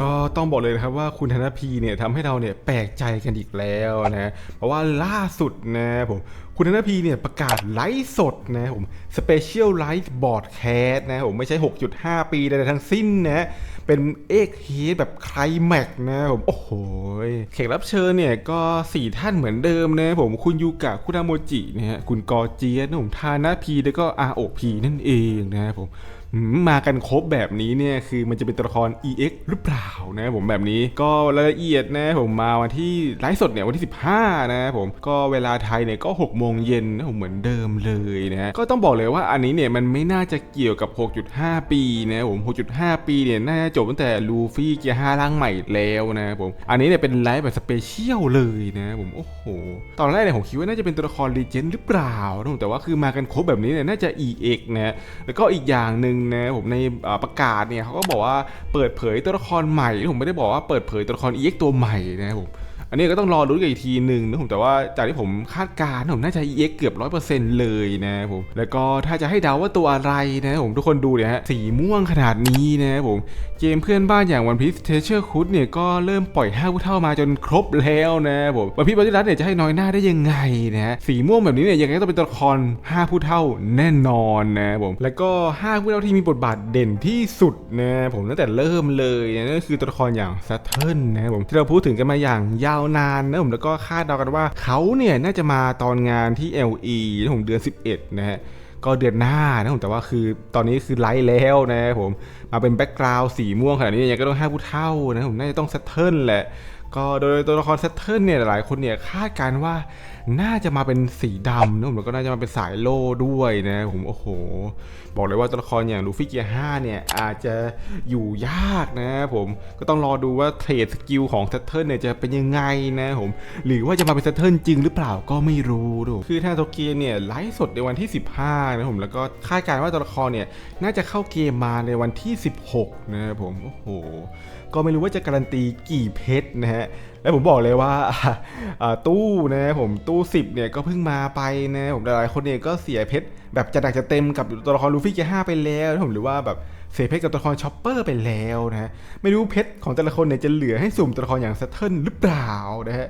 ก็ต้องบอกเลยนะครับว่าคุณธนพีเนี่ยทำให้เราเนี่ยแปลกใจกันอีกแล้วนะ เพราะว่าล่าสุดนะผม คุณธนพีเนี่ยประกาศไลฟ์สดนะผมสเปเชียลไลฟ์บอร์ดแคสนะผมไม่ใช่ 6.5 ปีใดๆทั้งสิ้นนะเป็นเอกเฮดแบบไคลแม็กนะผมโอ้โหแขกรับเชิญเนี่ยก็ 4 ท่านเหมือนเดิมนะผมคุณยูกะคุณอาโมจินะฮะคุณกอเจียนะผมทานาพีแล้วก็อาโอพีนั่นเองนะผมมมากันครบแบบนี้เนี่ยคือมันจะเป็นตัวละคร EX หรือเปล่านะผมแบบนี้ก็รายละเอียดนะผมมาวันที่ไลฟ์สดเนี่ยวันที่ 15 นะผมก็เวลาไทยเนี่ยก็6โมงเย็นเหมือนเดิมเลยนะ ก็ต้องบอกเลยว่าอันนี้เนี่ยมันไม่น่าจะเกี่ยวกับ 6.5 ปีนะผม 6.5 ปีเนี่ยน่าจะจบตั้งแต่ลูฟี่เกียร์5ร่างใหม่แล้วนะผม อันนี้เนี่ยเป็นไลฟ์แบบสเปเชียลเลยนะผม โอ้โห ตอนแรกเนี่ยผมคิดว่าน่าจะเป็นตัวละครลีเจนหรือเปล่านะแต่ว่าคือมากันครบแบบนี้เนี่ยน่าจะ EX นะแล้วก็อีกอย่างหนึ่งนะผมในประกาศเนี่ยเขาก็บอกว่าเปิดเผยตัวละครใหม่ผมไม่ได้บอกว่าเปิดเผยตัวละคร EX ตัวใหม่นะผม อันนี้ก็ต้องรอรุ้นกันอีกทีหนึ่งนะผมแต่ว่าจากที่ผมคาดการณ์ผมน่าจะ EX เกือบ100%เลยนะครับผมแล้วก็ถ้าจะให้เดาว่าตัวอะไรนะผมทุกคนดูเนี่ยฮะสีม่วงขนาดนี้นะผมเกมเพื่อนบ้านอย่างวันพีซเทเชอร์คุดเนี่ยก็เริ่มปล่อยห้าผู้เท่ามาจนครบแล้วนะผมวันพีซบอดี้รัสเนี่ยจะให้น้อยหน้าได้ยังไงนะฮะสีม่วงแบบนี้เนี่ยยังไงก็ต้องเป็นตัวละครห้าผู้เท่าแน่นอนนะผมแล้วก็ห้าผู้เท่าที่มีบทบาทเด่นที่สุดนะผมตั้งแต่เริ่มเลยนะนั่นก็คือตัวละครอย่างซัตเทิลนะผมที่เราพูดถึงกันมาอย่างยาวนานนะผมแล้วก็คาดเดากันว่าเขาเนี่ยน่าจะมาตอนงานที่ LE นะผมเดือน 11 นะฮะก็เดือนหน้านะผมแต่ว่าคือตอนนี้คือไลท์แล้วนะครับผมมาเป็นแบ็กกราวด์สีม่วงขนาดนี้ยังก็ต้องให้ผู้เท่านะผมน่าจะต้องเซตเทิลแหละ ก็โดยตัวละครเซตเทิลเนี่ยหลายคนเนี่ยคาดการณ์ว่าน่าจะมาเป็นสีดำนะผมแล้วก็น่าจะมาเป็นสายโล่ด้วยนะผมโอ้โห บอกเลยว่าตัวละครอย่างลูฟี่เกียร์5เนี่ยอาจจะอยู่ยากนะผมก็ต้องรอดูว่าเทรดสกิลของเซตเทิลเนี่ยจะเป็นยังไงนะผมหรือว่าจะมาเป็นเซตเทิลจริงหรือเปล่าก็ไม่รู้ดูคือทาโตเกียเนี่ยไลฟ์สดในวันที่ 15นะผมแล้วก็คาดการณ์ว่าตัวละครเนี่ยน่าจะเข้าเกมมาในวันที่ 16 นะครับผมโอ้โห ก็ไม่รู้ว่าจะการันตีกี่เพชรนะฮะแล้วผมบอกเลยว่าตู้นะผมตู้10เนี่ยก็เพิ่งมาไปนะผมหลายๆคนเนี่ยก็เสียเพชรแบบจะหนักจะเต็มกับตัวละครลูฟี่เกียร์ห้าไปแล้วนะผมหรือว่าแบบเสียเพชรกับตัวละครชอปเปอร์ไปแล้วนะฮะไม่รู้เพชรของแต่ละคนเนี่ยจะเหลือให้สุ่มตัวละครอย่างเซตเทิลหรือเปล่านะฮะ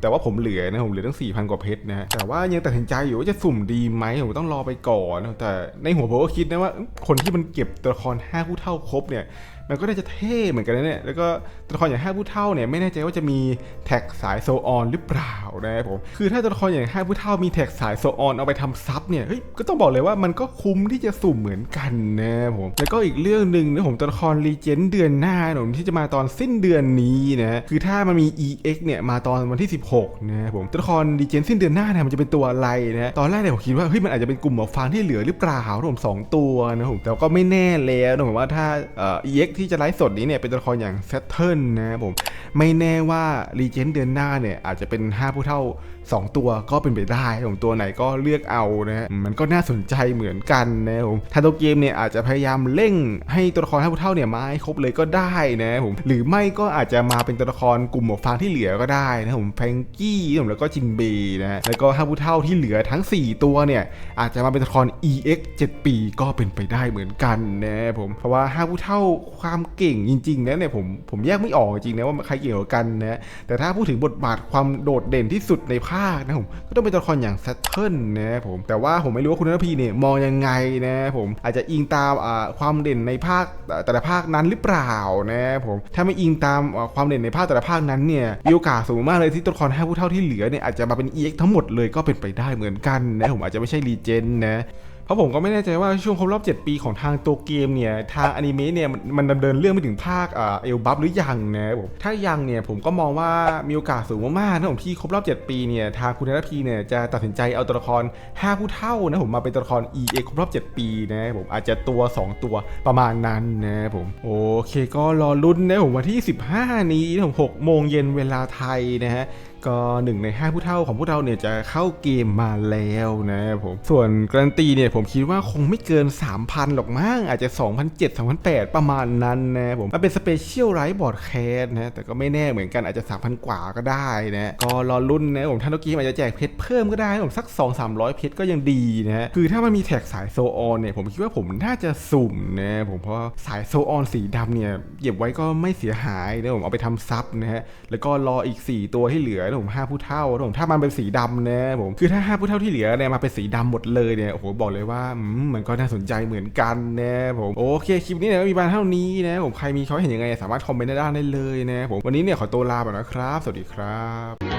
แต่ว่าผมเหลือนะผมเหลือตั้ง4,000 กว่าเพชรนะฮะแต่ว่ายังตัดสินใจอยู่ว่าจะสุ่มดีไหมผมต้องรอไปก่อน แต่ในหัวผมก็คิดนะว่า คนที่มันเก็บตัวละคร5ผู้เท่าครบเนี่ย มันก็น่าจะเท่เหมือนกันนะเนี่ย แล้วก็ตัวละครอย่าง5ผู้เท่าเนี่ยไม่แน่ใจว่าจะมีแท็กสายโซออนหรือเปล่านะครับผม คือถ้าตัวละครอย่าง5ผู้เท่ามีแท็กสายโซออนเอาไปทำซับเนี่ยเฮ้ยก็ต้องบอกเลยว่ามันก็คุ้มที่จะสุ่มเหมือนกันนะครับผม แล้วก็อีกเรื่องหนึ่งนะผมตัวละครรีเจนเดือนหน้าผมที่จะมาตอนสิ้นเดือนนี้นะคือถ้ามันมี EX เนี่ยมาตอนวันที่ 16นะครับผมตัวละครรีเจนสิ้นเดือนหน้าเนี่ยมันจะเป็นตัวอะไรนะตอนแรกเนี่ยผมคิดว่าเฮ้ยมันอาจจะเป็นกลุ่มหมวกฟางที่เหลือหรือเปล่าผมสองตัวนะผมแต่ก็ไม่แน่แล้วนะผมว่าถ้าเอ่อ EX ทที่จะไลฟ์สดนี้เนี่ยเป็นตัวละครอย่าง Saturn นะครับผม ไม่แน่ว่ารีเจนเดือนหน้าเนี่ยอาจจะเป็น 5 ผู้เท่า 2 ตัวก็เป็นไปได้ผมตัวไหนก็เลือกเอานะฮะมันก็น่าสนใจเหมือนกันนะครับผมทาโตเกมเนี่ยอาจจะพยายามเร่งให้ตัวละคร 5 ผู้เท่าเนี่ยมาให้ครบเลยก็ได้นะครับผมหรือไม่ก็อาจจะมาเป็นตัวละครกลุ่มหมวกฟางที่เหลือก็ได้นะครับผมแฟงกี้นะครับแล้วก็จินเบย์นะฮะแล้วก็ 5 ผู้เท่าที่เหลือทั้ง 4 ตัวเนี่ยอาจจะมาเป็นตัวละคร EX 7 ปีก็เป็นไปได้เหมือนกันนะครับผมเพราะว่า 5 ผู้เท่าความเก่งจริงๆนะเนี่ยผมผมแยกไม่ออกจริงๆนะว่าใครเก่งกว่ากันนะแต่ถ้าพูดถึงบทบาทความโดดเด่นที่สุดในภาคนะผมก็ต้องเป็นตัวละครอย่างซัตเทิลนะผมแต่ว่าผมไม่รู้ว่าคุณนพีเนี่ยมองยังไงนะผมอาจจะอิงตามความเด่นในภาคแต่ละภาคนั้นหรือเปล่านะผมถ้าไม่อิงตามความเด่นในภาคแต่ละภาคนั้นเนี่ยมีโอกาสสูงมากเลยที่ตัวละครห้าผู้เท่าที่เหลือเนี่ยอาจจะมาเป็น EX ทั้งหมดเลยก็เป็นไปได้เหมือนกันนะผมอาจจะไม่ใช่รีเจนนะ เพราะผมก็ไม่แน่ใจว่าช่วงครบรอบ 7 ปีของทางตัวเกมเนี่ยทางอนิเมะเนี่ยมันมันดำเนินเรื่องไปถึงภาคเอ่อเอลบัฟหรือยังนะผมถ้ายังเนี่ยผมก็มองว่ามีโอกาสสูงมากๆนะผมที่ครบรอบ 7 ปีเนี่ยทางคุณธนพีเนี่ยจะตัดสินใจเอาตัวละคร 5 ผู้เท่านะผมมาเป็นตัวละคร EA ครบรอบ 7 ปีนะผมอาจจะตัว 2 ตัวประมาณนั้นนะผมโอเคก็รอลุ้นนะผมวันที่ 15 นี้นะผม6โมงเย็นเวลาไทยนะฮะ ก็หนึ่งในห้าผู้เท่าของพวกเราเนี่ยจะเข้าเกมมาแล้วนะผมส่วนการันตีเนี่ยผมคิดว่าคงไม่เกิน 3,000 หรอกมั้งอาจจะ 2,700 2,800 ประมาณนั้นนะผมมันเป็นสเปเชียลไ i ท์บอร์ดแคสนะแต่ก็ไม่แน่เหมือนกันอาจจะ 3,000 กว่าก็ได้นะก็รอรุ่นนะผมท่านเมื่อกี้อาจจะแจกเพชรเพิ่มก็ได้ผมสัก 2-300 เพชรก็ยังดีนะคือถ้ามันมีแท็กสายโซออนเนี่ยผมคิดว่าผมน่าจะสุ่มนะผมเพราะสายโซออนสีดำเนี่ยเก็บไว้ก็ไม่เสียหายนะผมเอาไปทำซับนะฮะแล้วก็รออีก 4 ตัวที่เหลือนะผม5ผู้เท่านะผมถ้ามันเป็นสีดำนะผมคือถ้าห้าผู้เท่าที่เหลือเนี่ยมาเป็นสีดำหมดเลยเนี่ยโอ้โหบอกเลยว่าเหมมันก็น่าสนใจเหมือนกันนะผมโอเคคลิปนี้เนี่ยก็มีบานเท่านี้นะผมใครมีเขาเห็นยังไงสามารถคอมเมนต์ได้ด้านได้เลยนะผมวันนี้เนี่ยขอตัวลาไปนะครับ สวัสดีครับ